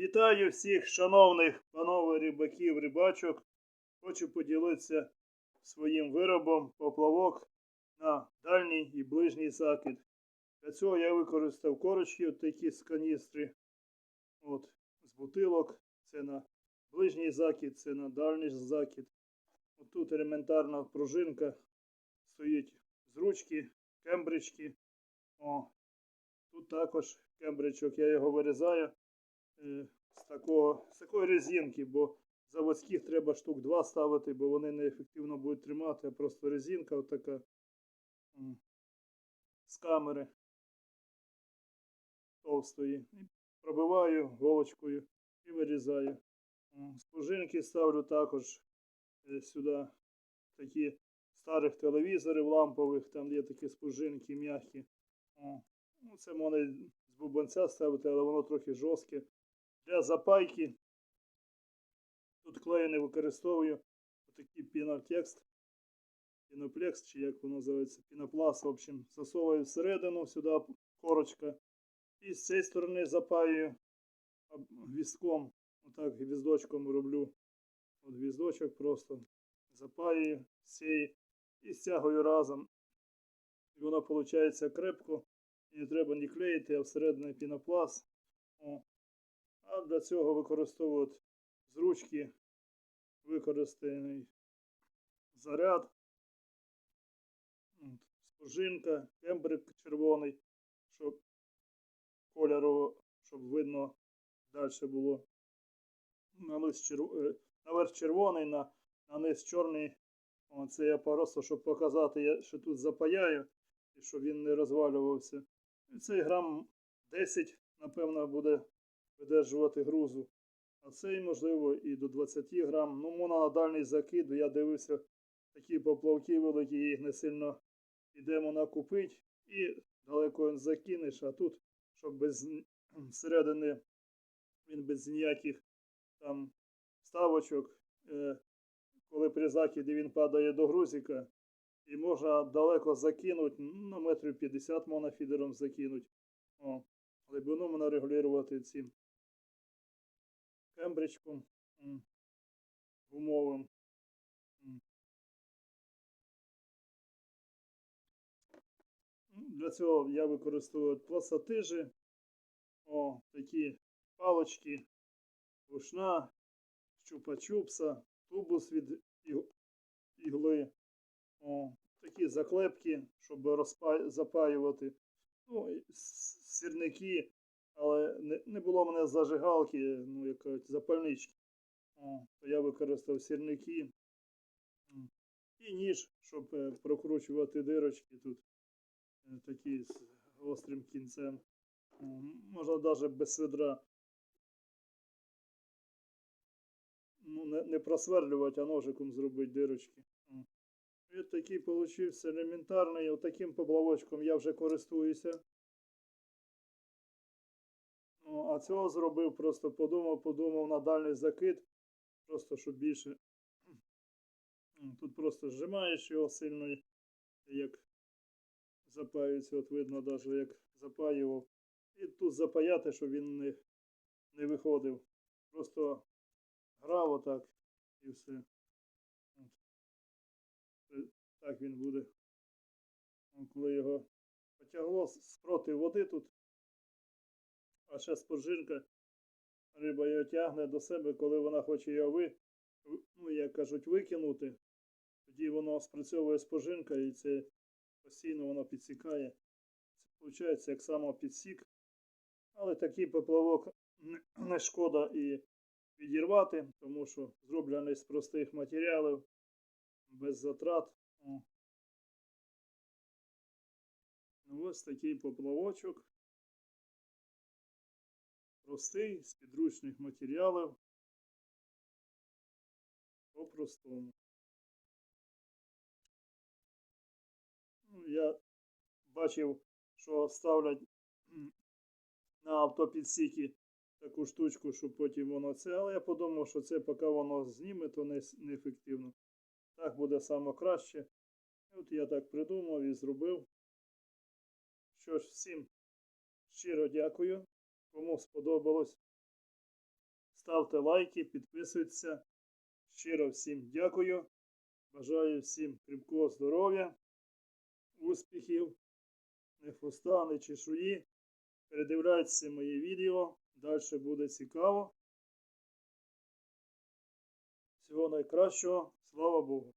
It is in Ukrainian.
Вітаю всіх шановних панове рибаків, рибачок. Хочу поділитися своїм виробом поплавок на дальній і ближній закид. Для цього я використав корочки, от такі з каністри. От, з бутилок. Це на ближній закид, це на дальній закид. От тут елементарна пружинка стоїть з ручки, кембрички. О, тут також кембричок, я його вирізаю е, з, такого, з такої резинки, бо заводських треба штук два ставити, бо вони неефективно будуть тримати, а просто резинка отака з камери товстої. І пробиваю голочкою і вирізаю. Пружинки ставлю також е, сюди такі старих телевізорів лампових, там є такі спружинки м'які. Ну, це можна з бубонця ставити, але воно трохи жорстке. Для запайки тут клею не використовую. Отакий пінотекст, піноплекс, чи як воно називається, пінопласт, в общем, засовую всередину сюди корочка. І з цієї сторони запаюю гвіздком. Отак гвіздочком роблю. От гвіздочок просто запаюю цієї і стягую разом. І воно виходить крепко. І не треба ні клеїти, а всередині пінопласт. О. А для цього використовують з ручки використаний заряд. От, Спружинка, кембрик червоний, щоб кольору, щоб видно далі було. Е, Наверх червоний, на, на низ чорний. Це я просто, щоб показати, що тут запаяю, і щоб він не розвалювався. І цей грам 10, напевно, буде видержувати грузу. А цей, можливо, і до 20 грам. Ну, можна на дальній закид, я дивився, такі поплавки великі, їх не сильно йдемо накупити. І далеко він закинеш, а тут, щоб без всередини він без ніяких там ставочок, е, коли при закиді він падає до грузика, і можна далеко закинути, ну, на метрів 50 можна фідером закинути. О, глибину можна регулювати цим кембричком гумовим. Ну, Для цього я використовую пласатижі, о, такі палочки, рушна, чупа-чупса, тубус від ігли, о, такі заклепки, щоб розпа... запаювати. Ну, сірники, але не, не було в мене зажигалки, ну, як кажуть, запальнички. О, я використав сірники. І ніж, щоб е, прокручувати дирочки тут. е, Такі з гострим кінцем. Можна навіть без сведра. Ну, не, не просверлювати, а ножиком зробити дирочки. О. І такий получився елементарний. Отаким поплавочком я вже користуюся. Ну, а цього зробив, просто подумав, подумав на дальний закид, просто щоб більше. Тут просто зжимаєш його сильно, як запаюється, от видно навіть як запаював. І тут запаяти, щоб він не, не виходив. Просто грав отак і все. От. Так він буде. Коли його потягло спроти води тут, а ще споржинка, риба його тягне до себе, коли вона хоче його ви, ну, як кажуть, викинути, тоді воно спрацьовує споржинка і це постійно воно підсікає. Це виходить як самопідсік. Але такий поплавок не- не шкода і відірвати, тому що зроблений з простих матеріалів, без затрат. Ну, ось такий поплавочок. Простий, з підручних матеріалів. По-простому. Ну, я бачив, що ставлять на автопідсіки таку штучку, щоб потім воно це. Але я подумав, що це поки воно зніме, то не, неефективно. Так буде саме краще. От я так придумав і зробив. Що ж, всім щиро дякую. Кому сподобалось, ставте лайки, підписуйтеся. Щиро всім дякую. Бажаю всім кріпкого здоров'я, успіхів, не хвоста, не чешуї. Передивляйтеся мої відео, далі буде цікаво. Всього найкращого, слава Богу!